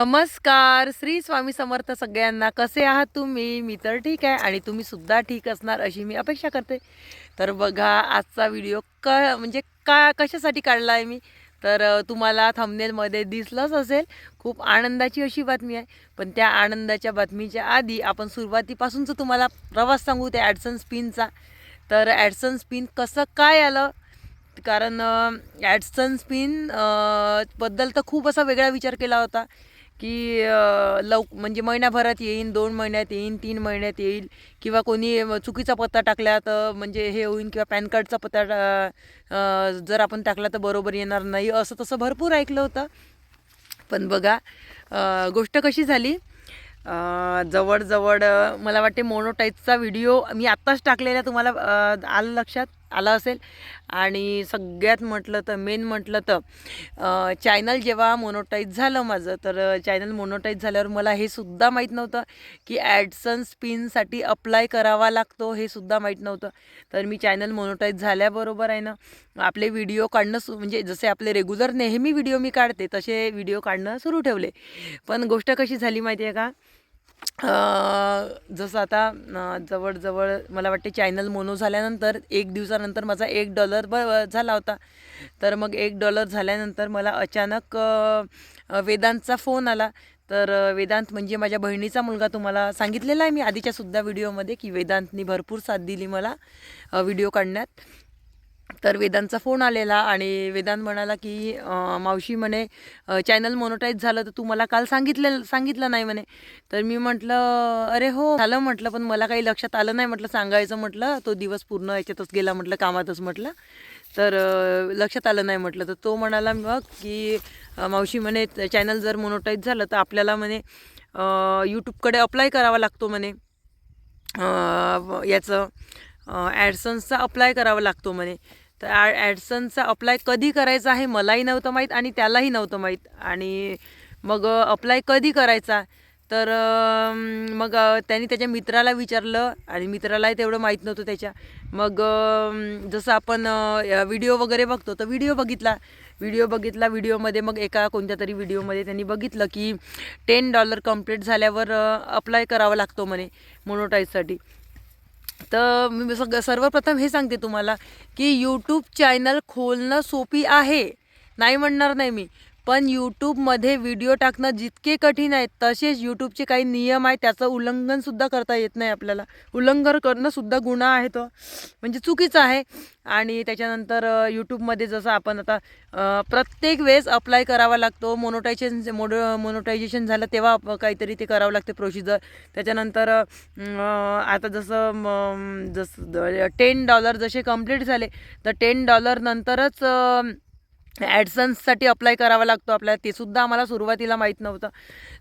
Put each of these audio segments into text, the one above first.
नमस्कार श्री स्वामी समर्थ सगळ्यांना. कसे आहात तुम्ही? मी तर ठीक आहे आणि तुम्ही सुद्धा ठीक असणार अशी मी अपेक्षा करते. तर बघा आजचा व्हिडिओ क म्हणजे का कशासाठी काढला आहे मी? तर तुम्हाला थंबनेलमध्ये दिसलंच असेल. खूप आनंदाची अशी बातमी आहे. पण त्या आनंदाच्या बातमीच्या आधी आपण सुरुवातीपासूनच तुम्हाला प्रवास सांगू त्या ॲडसन स्पिनचा तर ॲडसन स्पिन कसं काय आलं? कारण ॲडसन स्पिनबद्दल तर खूप असा वेगळा विचार केला होता. की लव म्हणजे महिन्याभरात येईन दोन महिन्यात येईन तीन महिन्यात येईल किंवा कोणी चुकीचा पत्ता टाकला तर म्हणजे हे होईन किंवा पॅन कार्डचा पत्ता टा- जर आपण टाकला तर बरोबर येणार नाही असं तसं भरपूर ऐकलं होतं. पण बघा गोष्ट कशी झाली? जवळजवळ मला वाटते मोनोटाईजचा व्हिडिओ मी आत्ताच टाकलेला तुम्हाला आलं लक्षात? आलं असेल. आणि सगळ्यात म्हटलं तर मेन म्हटलं तर चॅनल जेव्हा मोनोटाईज झालं माझं तर चॅनल मोनोटाईज झाल्यावर मला हे सुद्धा माहीत नव्हतं की ॲडसन स्पिनसाठी अप्लाय करावा लागतो हे सुद्धा माहीत नव्हतं. तर मी चॅनल मोनोटाईज झाल्याबरोबर आहे ना आपले व्हिडिओ काढणं सु म्हणजे जसे आपले रेग्युलर नेहमी व्हिडिओ मी काढते तसे व्हिडिओ काढणं सुरू ठेवले. पण गोष्ट कशी झाली माहिती आहे का? जसं आता जवळजवळ मला वाटते चॅनल मोनो झाल्यानंतर एक दिवसानंतर माझा एक डॉलर ब झाला होता. तर मग एक डॉलर झाल्यानंतर मला अचानक वेदांतचा फोन आला. तर वेदांत म्हणजे माझ्या बहिणीचा मुलगा तुम्हाला सांगितलेला आहे. मी आधीच्यासुद्धा व्हिडिओमध्ये की वेदांतनी भरपूर साथ दिली मला व्हिडिओ काढण्यात. तर वेदांतचा फोन आलेला आणि वेदांत म्हणाला की मावशी म्हणे चॅनल मोनोटाईज झालं तर तू मला काल सांगितलं सांगितलं नाही म्हणे. तर मी म्हटलं अरे हो झालं म्हटलं पण मला काही लक्षात आलं नाही म्हटलं सांगायचं म्हटलं तो दिवस पूर्ण याच्यातच गेला म्हटलं कामातच म्हटलं. तर लक्षात आलं नाही म्हटलं. तर तो म्हणाला मग की मावशी म्हणे चॅनल जर मोनोटाईज झालं तर आपल्याला म्हणे यूट्यूबकडे अप्लाय करावा लागतो म्हणे. याचं ॲडसन्सचा अप्लाय करावा लागतो म्हणे. तर ॲडसनचा अप्लाय कधी करायचा हे मलाही नव्हतं माहीत आणि त्यालाही नव्हतं माहीत. आणि मग अप्लाय कधी करायचा? तर मग त्यांनी त्याच्या मित्राला विचारलं आणि मित्रालाही तेवढं माहीत नव्हतं त्याच्या. मग जसं आपण व्हिडिओ वगैरे बघतो तर व्हिडिओ बघितला. व्हिडिओ बघितला व्हिडिओमध्ये मग एका कोणत्या तरी व्हिडिओमध्ये त्यांनी बघितलं की टेन डॉलर कंप्लीट झाल्यावर अप्लाय करावा लागतो म्हणे मोनोटाईजसाठी तर मी सग सर्वप्रथम हे सांगते तुम्हाला की यूट्यूब चॅनल खोलणं सोपी आहे. नाही म्हणणार नाही मी. पण यूट्यूबमध्ये व्हिडिओ टाकणं जितके कठीण आहे तसेच यूट्यूबचे काही नियम आहेत त्याचं उल्लंघनसुद्धा करता येत नाही आपल्याला. उल्लंघन करणंसुद्धा गुन्हा आहे तो. म्हणजे चुकीचं आहे. आणि त्याच्यानंतर यूट्यूबमध्ये जसं आपण आता प्रत्येक वेळेस अप्लाय करावा लागतो. मोनोटायझेशन मोडो मोनोटायझेशन झालं तेव्हा काहीतरी ते करावं लागते प्रोसिजर त्याच्यानंतर आता जसं जसं टेन डॉलर जसे कंप्लीट झाले तर टेन डॉलर नंतरच ॲडसन्ससाठी अप्लाय करावा लागतो आपल्याला. तेसुद्धा आम्हाला सुरुवातीला माहीत नव्हतं.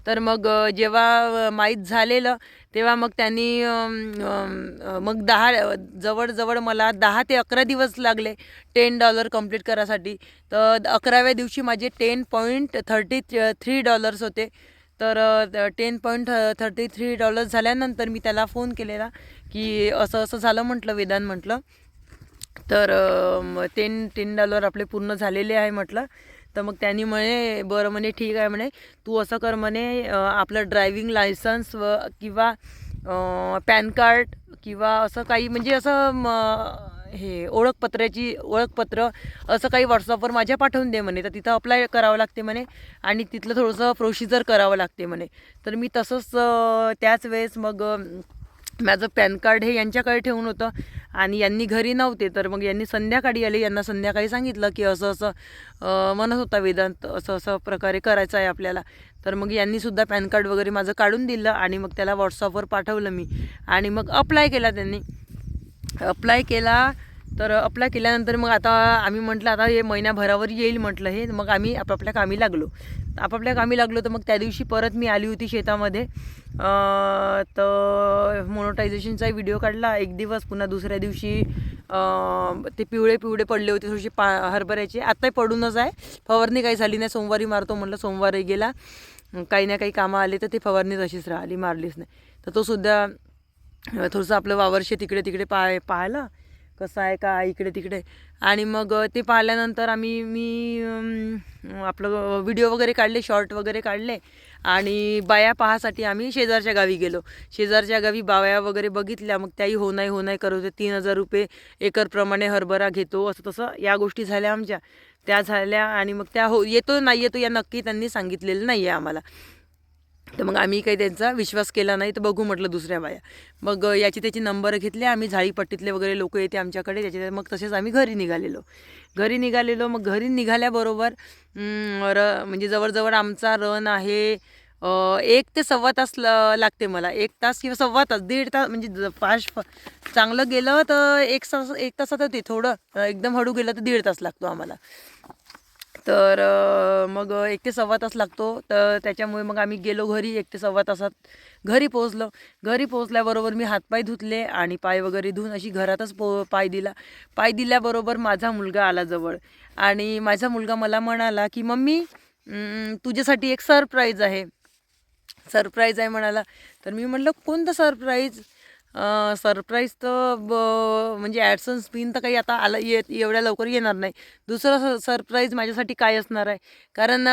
तर मग जेव्हा माहीत झालेलं तेव्हा मग त्यांनी मग दहा जवळजवळ मला दहा ते अकरा दिवस लागले टेन डॉलर कंप्लीट करायसाठी. तर अकराव्या दिवशी माझे ten point thirty three dollars होते. तर ten point thirty three dollars झाल्यानंतर मी त्याला फोन केलेला की असं असं झालं म्हटलं वेदान म्हटलं. तर टेन टेन डॉलर आपले पूर्ण झालेले आहे म्हटलं. तर मग त्यांनी म्हणे बरं म्हणे ठीक आहे म्हणे. तू असं कर म्हणे आपलं ड्रायविंग लायसन्स व किंवा पॅन कार्ड किंवा असं काही म्हणजे असं म, हे ओळखपत्राची ओळखपत्र असं काही व्हॉट्सअपवर माझ्या पाठवून दे म्हणे. तर तिथं अप्लाय करावं लागते म्हणे. आणि तिथलं थोडंसं प्रोसिजर करावं लागते म्हणे. तर मी तसंच त्याच वेळेस मग माझं पॅन कार्ड हे यांच्याकडे ठेवून होतं. आणि यांनी घरी नव्हते तर मग यांनी संध्याकाळी आले. यांना संध्याकाळी सांगितलं की असं असं म्हणत होता वेदांत असं असं प्रकारे करायचं आहे आपल्याला. तर मग यांनीसुद्धा पॅन कार्ड वगैरे माझं काढून दिलं आणि मग त्याला व्हॉट्सअपवर पाठवलं मी. आणि मग अप्लाय केला त्यांनी. अप्लाय केला तर अप्लाय केल्यानंतर मग आता आम्ही म्हटलं आता हे महिन्याभरावर येईल म्हटलं हे. मग आम्ही आपापल्या कामी लागलो. आपापल्या कामी लागलो तर मग त्या दिवशी परत मी आली होती शेतामध्ये. तर मोनोटायझेशनचा व्हिडिओ काढला. एक दिवस पुन्हा दुसऱ्या दिवशी ते पिवळे पिवळे पडले होते थोडीशी पा हरभऱ्याचे. आत्ताही पडूनच आहे. फवारणी काही झाली नाही. सोमवारी मारतो म्हटलं सोमवारी गेला. काही ना काही कामं आले तर ते फवारणी तशीच राहिली मारलीच नाही. तर तो सुद्धा थोडंसं आपलं वावरशे तिकडे तिकडे पाय पाहिलं. कसं आहे का इकडे तिकडे. आणि मग ते पाहिल्यानंतर आम्ही मी आपलं व्हिडिओ वगैरे काढले शॉर्ट वगैरे काढले. आणि बाया पाहासाठी आम्ही शेजारच्या गावी गेलो. शेजारच्या गावी बाया वगैरे बघितल्या. मग त्याही हो नाही हो नाही करत होते. तीन हजार रुपये एकरप्रमाणे हरभरा घेतो असं तसं या गोष्टी झाल्या आमच्या. त्या झाल्या आणि मग त्या हो येतो नाही येतो या नक्की त्यांनी सांगितलेलं नाही आहे आम्हाला. तर मग आम्ही काही त्यांचा विश्वास केला नाही तर बघू म्हटलं दुसऱ्या बाया. मग याची त्याची नंबर घेतले आम्ही झाडीपट्टीतले वगैरे लोक येते आमच्याकडे त्याच्या मग तसेच आम्ही घरी निघालेलो. घरी निघालेलो मग घरी निघाल्याबरोबर र म्हणजे जवळजवळ आमचा रन आहे एक ते सव्वा तास ल- लागते मला. एक तास किंवा सव्वा तास दीड तास म्हणजे फास्ट चांगलं गेलं तर एक तास एक तासात होते थोडं एकदम हळू गेलं तर दीड तास लागतो आम्हाला. तर मग एक ते सव्वा तास लागतो. तर त्याच्यामुळे मग आम्ही गेलो घरी एक ते सव्वा तासात. घरी पोहोचलो. घरी पोहोचल्याबरोबर मी हातपाय धुतले आणि पाय वगैरे धुवून अशी घरातच पो पाय दिला. पाय दिल्याबरोबर माझा मुलगा आला जवळ. आणि माझा मुलगा मला म्हणाला की मम्मी तुझ्यासाठी एक सरप्राईज आहे. सरप्राईज आहे म्हणाला. तर मी म्हटलं कोणतं सरप्राईज? सरप्राईज तर ब म्हणजे ॲडसन स्पिन तर काही आता आला येत एवढ्या लवकर येणार नाही. दुसरं सरप्राईज माझ्यासाठी काय असणार आहे? कारण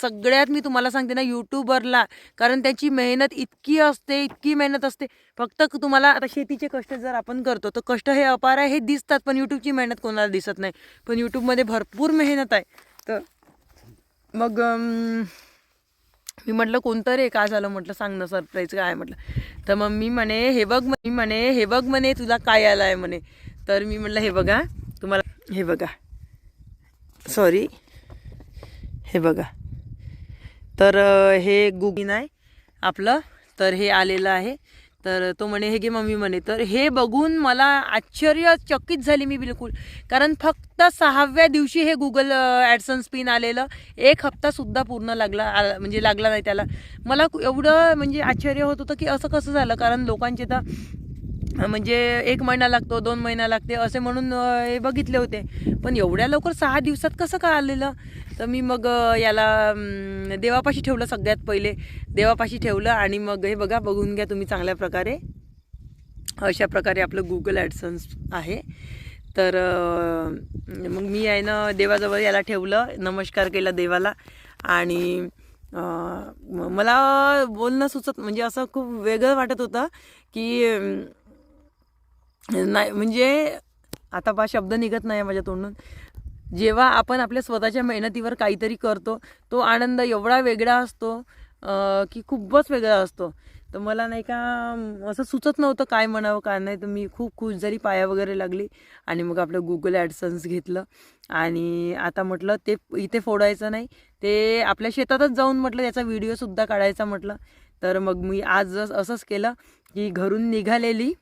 सगळ्यात मी तुम्हाला सांगते ना यूट्यूबरला कारण त्याची मेहनत इतकी असते इतकी मेहनत असते. फक्त तुम्हाला आता शेतीचे कष्ट जर आपण करतो तर कष्ट हे अपार आहे हे दिसतात पण यूट्यूबची मेहनत कोणाला दिसत नाही. पण यूट्यूबमध्ये भरपूर मेहनत आहे. तर मग मी म्हटलं कोणतं रे? काय झालं? म्हटलं सांग ना सरप्राईज काय म्हटलं. तर मग मी म्हणे हे बघ मी म्हणे हे बघ म्हणे तुला काय आलं आहे म्हणे. तर मी म्हटलं हे बघा तुम्हाला हे बघा. सॉरी हे बघा. तर हे गुगीन आहे आपलं. तर हे आलेलं आहे. तर तो म्हणे हे घे मम्मी म्हणे. तर हे बघून मला आश्चर्यचकित झाली मी बिलकुल. कारण फक्त सहाव्या दिवशी हे गुगल ॲडसन स्पिन आलेलं. एक हप्तासुद्धा पूर्ण लागला म्हणजे लागला नाही त्याला. मला एवढं म्हणजे आश्चर्य होत होतं की असं कसं झालं? कारण लोकांचे तर म्हणजे एक महिना लागतो दोन महिना लागते असे म्हणून हे बघितले होते. पण एवढ्या लवकर सहा दिवसात कसं का आलेलं तर मी मग याला देवापाशी ठेवलं सगळ्यात पहिले. देवापाशी ठेवलं आणि मग हे बघा बघून घ्या तुम्ही चांगल्या प्रकारे. अशा प्रकारे आपलं गुगल ॲडसन्स आहे. तर मग मी आहे ना देवाजवळ याला ठेवलं नमस्कार केला देवाला. आणि मला बोलणं सुचत म्हणजे असं खूप वेगळं वाटत होतं की नाही म्हणजे आता पा शब्द निघत नाही माझ्या तोंडून. जेव्हा आपण आपल्या स्वतःच्या मेहनतीवर काहीतरी करतो तो आनंद एवढा वेगळा असतो की खूपच वेगळा असतो. तर मला नाही का असं सुचत नव्हतं काय म्हणावं काय नाही. तर मी खूप खुश झाली पाया वगैरे लागली आणि मग आपलं गुगल ॲडसन्स घेतलं. आणि आता म्हटलं ते इथे फोडायचं नाही. ते आपल्या शेतातच जाऊन म्हटलं त्याचा व्हिडिओसुद्धा काढायचा म्हटलं. तर मग मी आज असंच केलं की घरून निघालेली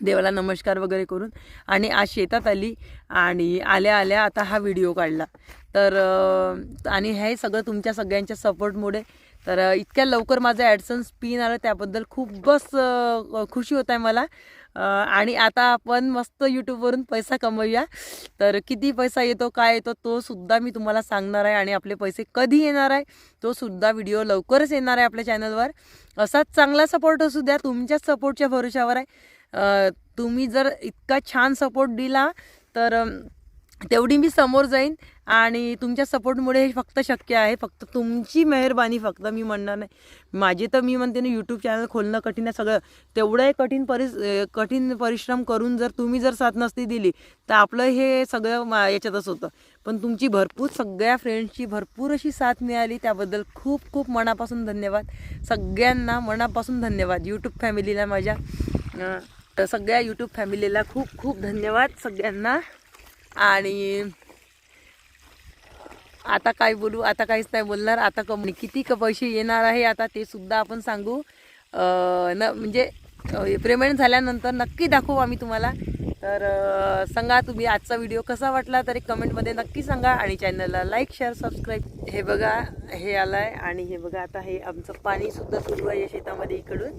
देवाला नमस्कार वगैरे करून आणि आज शेतात आली आणि आल्या आल्या आता हा व्हिडिओ काढला. तर आणि हे सगळं तुमच्या सगळ्यांच्या सपोर्टमुळे. तर इतक्या लवकर माझं ॲडसन्स पिन आलं त्याबद्दल खूपच खुशी होत आहे मला. आणि आता आपण मस्त यूट्यूबवरून पैसा कमवूया. तर किती पैसा येतो काय येतो तो सुद्धा मी तुम्हाला सांगणार आहे आणि आपले पैसे कधी येणार आहे तो सुद्धा व्हिडिओ लवकरच येणार आहे आपल्या चॅनलवर असाच चांगला सपोर्ट असू द्या तुमच्याच सपोर्टच्या भरोशावर आहे. तुम्ही जर इतका छान सपोर्ट दिला तर तेवढी मी समोर जाईन आणि तुमच्या सपोर्टमुळे हे फक्त शक्य आहे. फक्त तुमची मेहरबानी फक्त मी म्हणणार नाही. माझे तर मी म्हणते ना यूट्यूब चॅनल खोलणं कठीण आहे. सगळं तेवढंही कठीण परिस कठीण परिश्रम करून जर तुम्ही जर साथ नसती दिली तर आपलं हे सगळं मा याच्यातच होतं. पण तुमची भरपूर सगळ्या फ्रेंड्सची भरपूर अशी साथ मिळाली. त्याबद्दल खूप खूप मनापासून धन्यवाद. सगळ्यांना मनापासून धन्यवाद. यूट्यूब फॅमिलीला माझ्या. तर सगळ्या यूट्यूब फॅमिलीला खूप खूप धन्यवाद सगळ्यांना. आणि आता काय बोलू? आता काहीच नाही बोलणार. आता कम किती क पैसे येणार आहे आता ते सुद्धा आपण सांगू. न म्हणजे पेमेंट झाल्यानंतर नक्की दाखवू आम्ही तुम्हाला. तर सांगा तुम्ही आजचा व्हिडिओ कसा वाटला तरी कमेंटमध्ये नक्की सांगा. आणि चॅनलला लाईक शेअर सबस्क्राईब हे बघा हे आलं आहे आणि हे बघा आता हे आमचं पाणीसुद्धा सुरू आहे शेतामध्ये इकडून.